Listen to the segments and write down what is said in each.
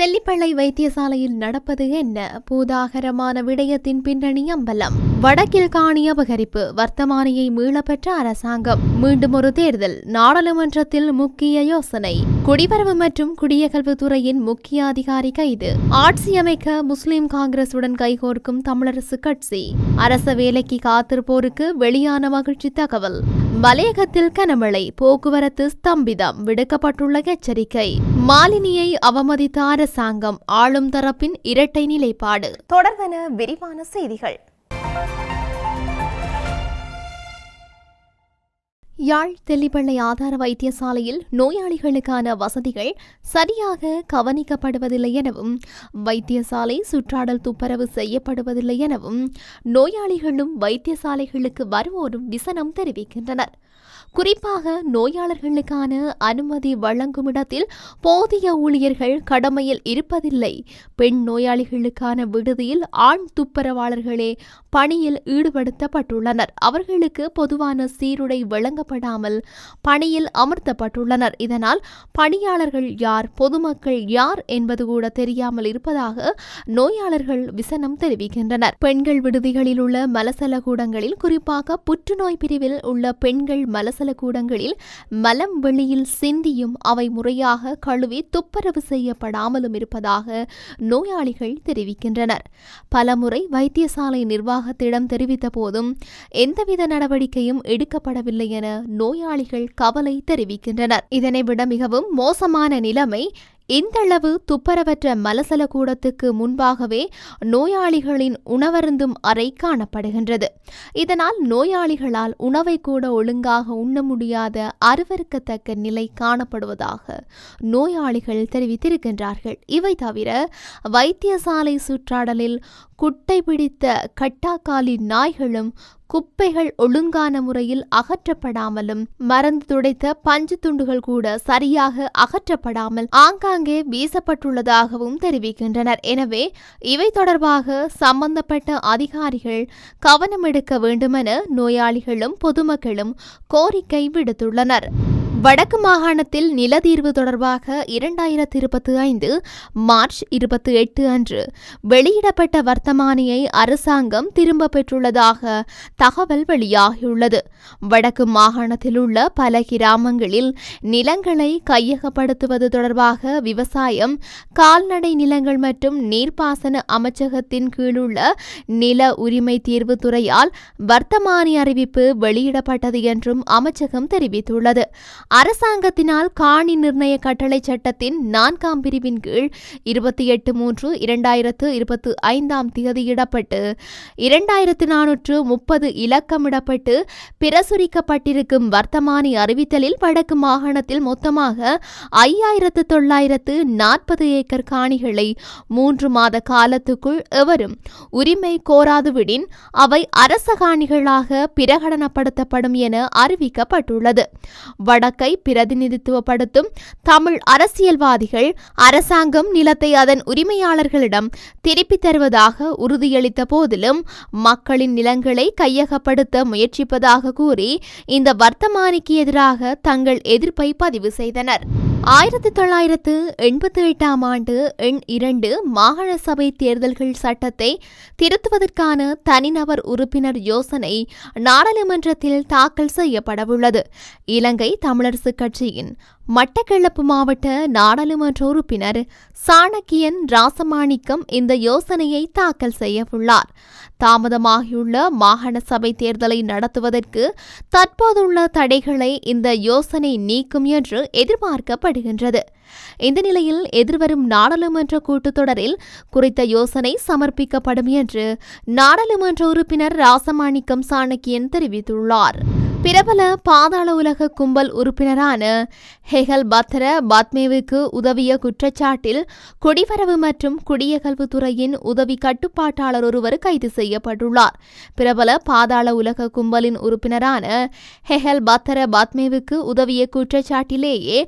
தெல்லிப்பள்ளை வைத்தியசாலையில் நடப்பது என்ன? பூதாகரமான விடயத்தின் பின்னணி அம்பலம். வடக்கில் காணி அபகரிப்பு. வர்த்தமானியை மீளப்பெற்ற அரசாங்கம். மீண்டும் ஒரு தேர்தல். நாடாளுமன்றத்தில் முக்கிய யோசனை. குடிவரவு மற்றும் குடியகல்வு துறையின் முக்கிய அதிகாரி கைது. ஆட்சி அமைக்க முஸ்லிம் காங்கிரசுடன் கைகோர்க்கும் தமிழரசு கட்சி. அரச வேலைக்கு காத்திருப்போருக்கு வெளியான மகிழ்ச்சி தகவல். மலையகத்தில் கனமழை. போக்குவரத்து ஸ்தம்பிதம். விடுக்கப்பட்டுள்ள எச்சரிக்கை. மாலினியை அவமதித்த அரசாங்கம் ஆளும் தரப்பின் இரட்டை நிலைப்பாடு. தொடர்வன விரிவான செய்திகள். யாழ் தெல்லிப்பள்ளை ஆதார வைத்தியசாலையில் நோயாளிகளுக்கான வசதிகள் சரியாக கவனிக்கப்படுவதில்லை எனவும் வைத்தியசாலை சுற்றாடல் துப்புரவு செய்யப்படுவதில்லை எனவும் நோயாளிகளும் வைத்தியசாலைகளுக்கு வருவோரும் விசனம் தெரிவிக்கின்றனர். குறிப்பாக நோயாளர்களுக்கான அனுமதி வழங்கும் இடத்தில் போதிய ஊழியர்கள் கடமையில் இருப்பதில்லை. பெண் நோயாளிகளுக்கான விடுதியில் ஆண் துப்புரவாளர்களே பணியில் ஈடுபடுத்தப்பட்டுள்ளனர். அவர்களுக்கு பொதுவான சீருடை வழங்கப்படாமல் பணியில் அமர்த்தப்பட்டுள்ளனர். இதனால் பணியாளர்கள் யார் பொதுமக்கள் யார் என்பது கூட தெரியாமல் இருப்பதாக நோயாளர்கள் விசனம் தெரிவிக்கின்றனர். பெண்கள் விடுதிகளில் உள்ள மலசல கூடங்களில் குறிப்பாக புற்றுநோய் பிரிவில் உள்ள பெண்கள் மலசல கூடங்களில் மலம் வெளியில் சிந்தியும் அவை முறையாக கழுவி துப்புரவு செய்யப்படாமலும் இருப்பதாக நோயாளிகள் தெரிவிக்கின்றனர். பலமுறை வைத்தியசாலை நிர்வாகத்திடம் தெரிவித்த போதும் எந்தவித நடவடிக்கையும் எடுக்கப்படவில்லை என நோயாளிகள் கவலை தெரிவிக்கின்றனர். இதனை விட மிகவும் மோசமான நிலைமை இந்தளவு துப்பரவற்ற மலசல கூடத்துக்கு முன்பாகவே நோயாளிகளின் உணவருந்தும் அறை காணப்படுகின்றது. இதனால் நோயாளிகளால் உணவை கூட ஒழுங்காக உண்ண முடியாத அருவருக்கத்தக்க நிலை காணப்படுவதாக நோயாளிகள் தெரிவித்திருக்கின்றார்கள். இவை தவிர வைத்தியசாலை சுற்றாடலில் குட்டை பிடித்த கட்டாக்காலி நாய்களும் குப்பைகள் ஒழுங்கான முறையில் அகற்றப்படாமலும் மறந்து துடைத்த பஞ்சு துண்டுகள் கூட சரியாக அகற்றப்படாமல் ஆங்காங்கே வீசப்பட்டுள்ளதாகவும் தெரிவிக்கின்றனர். எனவே இவை தொடர்பாக சம்பந்தப்பட்ட அதிகாரிகள் கவனம் எடுக்க வேண்டுமென நோயாளிகளும் பொதுமக்களும் கோரிக்கை விடுத்துள்ளனர். வடக்கு மாகாணத்தில் நிலதீர்வு தொடர்பாக இரண்டாயிரத்தி இருபத்தி ஐந்து மார்ச் இருபத்தி எட்டு அன்று வெளியிடப்பட்ட வர்த்தமானியை அரசாங்கம் திரும்ப பெற்றுள்ளதாக தகவல் வெளியாகியுள்ளது. வடக்கு மாகாணத்தில் உள்ள பல கிராமங்களில் நிலங்களை கையகப்படுத்துவது தொடர்பாக விவசாயம் கால்நடை நிலங்கள் மற்றும் நீர்ப்பாசன அமைச்சகத்தின் கீழுள்ள நில உரிமை தீர்வு துறையால் வர்த்தமானி அறிவிப்பு வெளியிடப்பட்டது என்றும் அமைச்சகம் தெரிவித்துள்ளது. அரசாங்கத்தினால் காணி நிர்ணய கட்டளை சட்டத்தின் நான்காம் பிரிவின் கீழ் இருபத்தி எட்டு மூன்று இரண்டாயிரத்து இருபத்தி ஐந்தாம் தேதியிடப்பட்டு இரண்டாயிரத்து நானூற்று முப்பது இலக்கமிடப்பட்டு பிரசுரிக்கப்பட்டிருக்கும் வர்த்தமானி அறிவித்தலில் வடக்கு மாகாணத்தில் மொத்தமாக ஐயாயிரத்து தொள்ளாயிரத்து நாற்பது ஏக்கர் காணிகளை மூன்று மாத காலத்துக்குள் எவரும் உரிமை கோராதுவிடின் அவை அரச காணிகளாக பிரகடனப்படுத்தப்படும் என அறிவிக்கப்பட்டுள்ளது. வழக்கை பிரதிநிதித்துவப்படுத்தும் தமிழ் அரசியல்வாதிகள் அரசாங்கம் நிலத்தை அதன் உரிமையாளர்களிடம் திருப்பித் தருவதாக உறுதியளித்த போதிலும் மக்களின் நிலங்களை கையகப்படுத்த முயற்சிப்பதாக கூறி இந்த வர்த்தமானிக்கு எதிராக தங்கள் எதிர்ப்பை பதிவு செய்தனர். ஆயிரத்தி தொள்ளாயிரத்து எண்பத்தி எட்டாம் ஆண்டு எண் இரண்டு மாகாண சபை தேர்தல்கள் சட்டத்தை திருத்துவதற்கான தனிநபர் உறுப்பினர் யோசனை நாடாளுமன்றத்தில் தாக்கல் செய்யப்படவுள்ளது. இலங்கை தமிழரசுக் கட்சியின் மட்டக்களப்பு மாவட்ட நாடாளுமன்ற உறுப்பினர் சாணக்கியன் ராசமாணிக்கம் இந்த யோசனையை தாக்கல் செய்யவுள்ளார். தாமதமாகியுள்ள மாகாண சபை தேர்தலை நடத்துவதற்கு தற்போதுள்ள தடைகளை இந்த யோசனை நீக்கும் என்று எதிர்பார்க்கப்படுகின்றது. இந்த நிலையில் எதிர்வரும் நாடாளுமன்ற கூட்டத்தொடரில் குறித்த யோசனை சமர்ப்பிக்கப்படும் என்று நாடாளுமன்ற உறுப்பினர் ராசமாணிக்கம் சாணக்கியன் தெரிவித்துள்ளார். பிரபல பாதாள உலக கும்பல் உறுப்பினரான ஹெகல் பத்ர பாத்மேவுக்கு உதவிய குற்றச்சாட்டில் குடிவரவு மற்றும் குடியகல்வுத்துறையின் உதவி கட்டுப்பாட்டாளர் ஒருவர் கைது செய்யப்பட்டுள்ளார். பிரபல பாதாள உலக கும்பலின் உறுப்பினரான ஹெகல் பத்ர பாத்மேவுக்கு உதவிய குற்றச்சாட்டிலேயே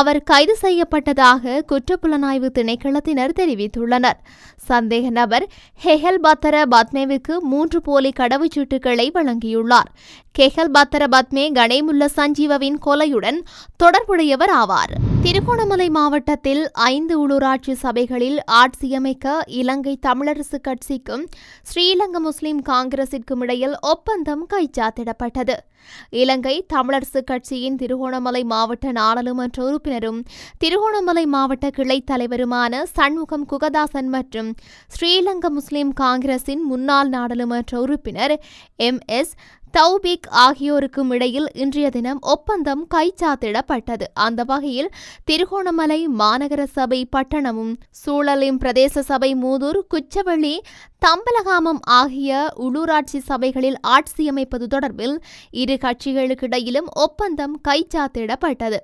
அவர் கைது செய்யப்பட்டதாக குற்றப்புலனாய்வு திணைக்களத்தினர் தெரிவித்துள்ளனர். சந்தேக நபர் ஹெஹல் பத்ர பாத்மேவுக்கு மூன்று போலி கடவுச்சீட்டுகளை வழங்கியுள்ளார். கெஹல் பத்ர அத்தரபத்மே கணேமுல்ல சஞ்சீவவின் கொலையுடன் தொடர்புடையவர் ஆவார். திருகோணமலை மாவட்டத்தில் ஐந்து உள்ளூராட்சி சபைகளில் ஆட்சியமைக்க இலங்கை தமிழரசு கட்சிக்கும் ஸ்ரீலங்கா முஸ்லிம் காங்கிரசிற்கும் இடையில் ஒப்பந்தம் கைச்சாத்திடப்பட்டது. இலங்கை தமிழரசு கட்சியின் திருகோணமலை மாவட்ட நாடாளுமன்ற உறுப்பினரும் திருகோணமலை மாவட்ட கிளைத் தலைவருமான சண்முகம் குகதாசன் மற்றும் ஸ்ரீலங்கா முஸ்லிம் காங்கிரசின் முன்னாள் நாடாளுமன்ற உறுப்பினர் எம். எஸ். தௌபிக் ஆகியோருக்கும் இடையில் இன்றைய தினம் ஒப்பந்தம் கைச்சாத்திடப்பட்டது. அந்த வகையில் திருகோணமலை மாநகர சபை பட்டணமும் சூழலிம் பிரதேச சபை மூதூர் குச்சவள்ளி தம்பலகாமம் ஆகிய உள்ளூராட்சி சபைகளில் ஆட்சியமைப்பது தொடர்பில் இரு கட்சிகளுக்கிடையிலும் ஒப்பந்தம் கைச்சாத்திடப்பட்டது.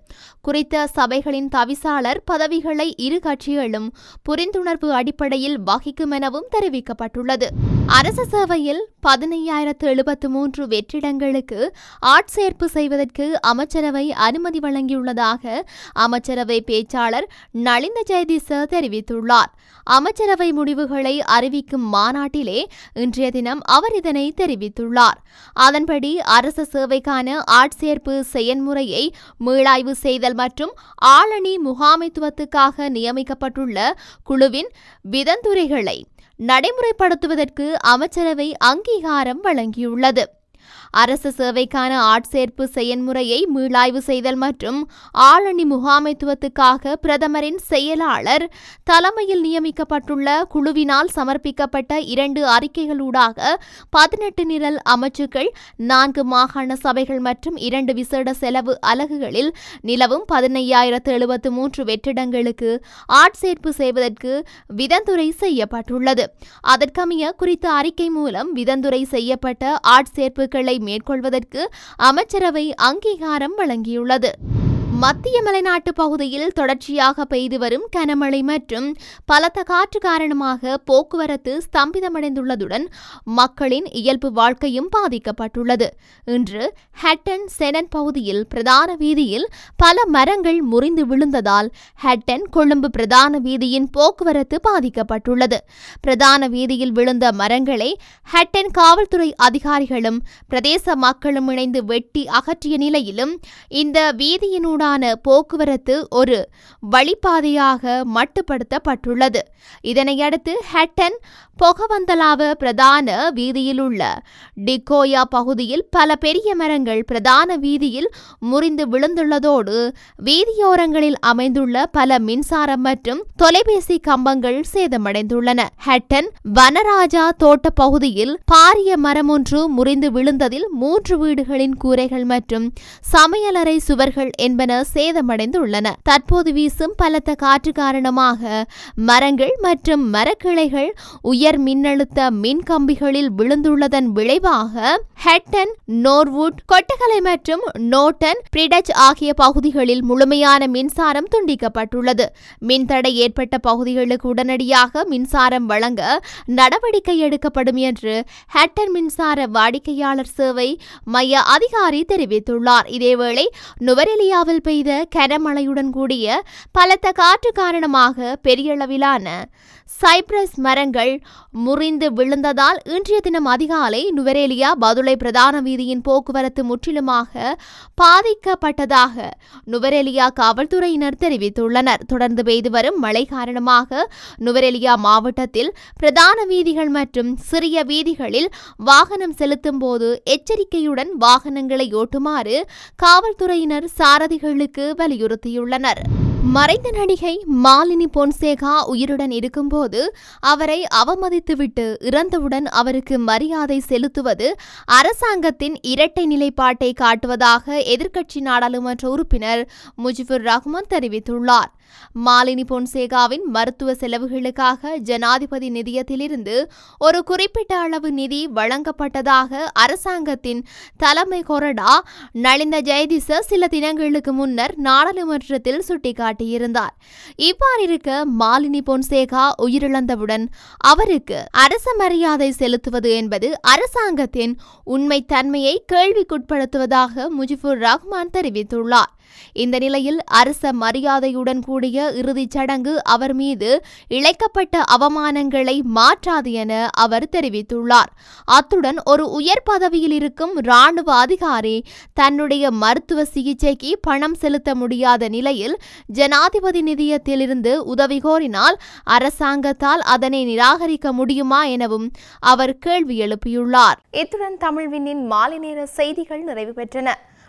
குறித்த சபைகளின் தவிசாளர் பதவிகளை இரு கட்சிகளும் புரிந்துணர்வு அடிப்படையில் வகிக்கும் எனவும் தெரிவிக்கப்பட்டுள்ளது. அரச சேவையில் பதினையாயிரத்து எழுபத்து மூன்று வெற்றிடங்களுக்கு ஆட்சேர்ப்பு செய்வதற்கு அமைச்சரவை அனுமதி வழங்கியுள்ளதாக அமைச்சரவை பேச்சாளர் நளிந்த ஜெயதிச தெரிவித்துள்ளார். அமைச்சரவை முடிவுகளை அறிவிக்கும் மாநாட்டிலே இன்றைய தினம் அவர் இதனை தெரிவித்துள்ளார். அதன்படி அரச சேவைக்கான ஆட்சேர்ப்பு செயன்முறையை மீளாய்வு செய்தல் மற்றும் ஆளணி முகாமைத்துவத்துக்காக நியமிக்கப்பட்டுள்ள குழுவின் விதந்துரைகளை நடைமுறைப்படுத்துவதற்கு அமைச்சரவை அங்கீகாரம் வழங்கியுள்ளது. அரசு சேவைக்கான ஆட்சேர்ப்பு செயன்முறையை மீளாய்வு செய்தல் மற்றும் ஆளணி முகாமைத்துவத்துக்காக பிரதமரின் செயலாளர் தலைமையில் நியமிக்கப்பட்டுள்ள குழுவினால் சமர்ப்பிக்கப்பட்ட இரண்டு அறிக்கைகளூடாக பதினெட்டு நிரல் அமைச்சுக்கள் நான்கு மாகாண சபைகள் மற்றும் இரண்டு விசேட செலவு அலகுகளில் நிலவும் பதினையாயிரத்து எழுபத்து மூன்று வெற்றிடங்களுக்கு ஆட்சேர்ப்பு செய்வதற்கு விதந்துரை செய்யப்பட்டுள்ளது. அதற்கமைய குறித்த அறிக்கை மூலம் விதந்துரை செய்யப்பட்ட ஆட்சேர்ப்புகளை மேற்கொள்வதற்கு அமைச்சரவை அங்கீகாரம் வழங்கியுள்ளது. மத்திய மலைநாட்டு பகுதியில் தொடர்ச்சியாக பெய்து வரும் கனமழை மற்றும் பலத்த காற்று காரணமாக போக்குவரத்து ஸ்தம்பிதமடைந்துள்ளதுடன் மக்களின் இயல்பு வாழ்க்கையும் பாதிக்கப்பட்டுள்ளது. இன்று ஹட்டன் செனன் பகுதியில் பிரதான வீதியில் பல மரங்கள் முறிந்து விழுந்ததால் ஹட்டன் கொழும்பு பிரதான வீதியின் போக்குவரத்து பாதிக்கப்பட்டுள்ளது. பிரதான வீதியில் விழுந்த மரங்களை ஹட்டன் காவல்துறை அதிகாரிகளும் பிரதேச மக்களும் இணைந்து வெட்டி அகற்றிய நிலையிலும் இந்த வீதியினூடான போக்குவரத்து ஒரு வழிப்பாதையாக மட்டுப்படுத்தப்பட்டுள்ளது. இதனையடுத்து ஹட்டன் பொகவந்தலாவ பிரதான வீதியில் உள்ள டிகோயா பகுதியில் பல பெரிய மரங்கள் பிரதான வீதியில் முறிந்து விழுந்துள்ளதோடு வீதியோரங்களில் அமைந்துள்ள பல மின்சாரம் மற்றும் தொலைபேசி கம்பங்கள் சேதமடைந்துள்ளன. ஹட்டன் வனராஜா தோட்ட பகுதியில் பாரிய மரம் ஒன்று முறிந்து விழுந்ததில் மூன்று வீடுகளின் கூரைகள் மற்றும் சமையலறை சுவர்கள் என்பன என சேதமடைந்துள்ளன. தற்போது வீசும் பலத்த காற்று காரணமாக மரங்கள் மற்றும் மரக்கிளைகள் உயர் மின்னழுத்த மின் கம்பிகளில் விழுந்துள்ளதன் விளைவாக ஹெட்டன் நோர்வுட் கொட்டகலை மற்றும் நோட்டன் பிரிடச் ஆகிய பகுதிகளில் முழுமையான மின்சாரம் துண்டிக்கப்பட்டுள்ளது. மின்தடை ஏற்பட்ட பகுதிகளுக்கு உடனடியாக மின்சாரம் வழங்க நடவடிக்கை எடுக்கப்படும் என்று ஹட்டன் மின்சார வாடிக்கையாளர் சேவை மைய அதிகாரி தெரிவித்துள்ளார். இதேவேளை நுவரெலியாவில் பெய்த கனமழையுடன் கூடிய பலத்த காற்று காரணமாக பெரியளவிலான சைப்ரஸ் மரங்கள் முறிந்து விழுந்ததால் இன்றைய தினம் அதிகாலை நுவரேலியா பதுளை பிரதான வீதியின் போக்குவரத்து முற்றிலுமாக பாதிக்கப்பட்டதாக நுவரெலியா காவல்துறையினர் தெரிவித்துள்ளனர். தொடர்ந்து பெய்து வரும் மழை காரணமாக நுவரெலியா மாவட்டத்தில் பிரதான வீதிகள் மற்றும் சிறிய வீதிகளில் வாகனம் செலுத்தும் போது எச்சரிக்கையுடன் வாகனங்களை ஓட்டுமாறு காவல்துறையினர் சாரதிகளுக்கு வலியுறுத்தியுள்ளனர். மறைந்த நடிகை மாலினி பொன்சேகா உயிருடன் இருக்கும்போது அவரை அவமதித்துவிட்டு இறந்தவுடன் அவருக்கு மரியாதை செலுத்துவது அரசாங்கத்தின் இரட்டை நிலைப்பாட்டை காட்டுவதாக எதிர்க்கட்சி நாடாளுமன்ற உறுப்பினர் முஜிபுர் ரஹ்மான் தெரிவித்துள்ளார். மாலினி பொன்சேகாவின் மருத்துவ செலவுகளுக்காக ஜனாதிபதி நிதியத்திலிருந்து ஒரு குறிப்பிட்ட அளவு நிதி வழங்கப்பட்டதாக அரசாங்கத்தின் தலைமை கொறடா நளிந்த ஜெயதிச சில தினங்களுக்கு முன்னர் நாடாளுமன்றத்தில் சுட்டிக்காட்டியிருந்தார். இவ்வாறிருக்க மாலினி பொன்சேகா உயிரிழந்தவுடன் அவருக்கு அரச மரியாதை செலுத்துவது என்பது அரசாங்கத்தின் உண்மைத்தன்மையை கேள்விக்குட்படுத்துவதாக முஜிபுர் ரஹ்மான் தெரிவித்துள்ளார். இந்த நிலையில் அரச மரியாதையுடன் கூடிய இறுதிச் சடங்கு அவர் மீது இழைக்கப்பட்ட அவமானங்களை மாற்றாது என அவர் தெரிவித்துள்ளார். அத்துடன் ஒரு உயர் பதவியில் இருக்கும் ராணுவ அதிகாரி தன்னுடைய மருத்துவ சிகிச்சைக்கு பணம் செலுத்த முடியாத நிலையில் ஜனாதிபதி நிதியத்திலிருந்து உதவி கோரினால் அரசாங்கத்தால் அதனை நிராகரிக்க முடியுமா எனவும் அவர் கேள்வி எழுப்பியுள்ளார். இத்துடன் தமிழ்வினின் மாலை நேர செய்திகள் நிறைவு பெற்றன.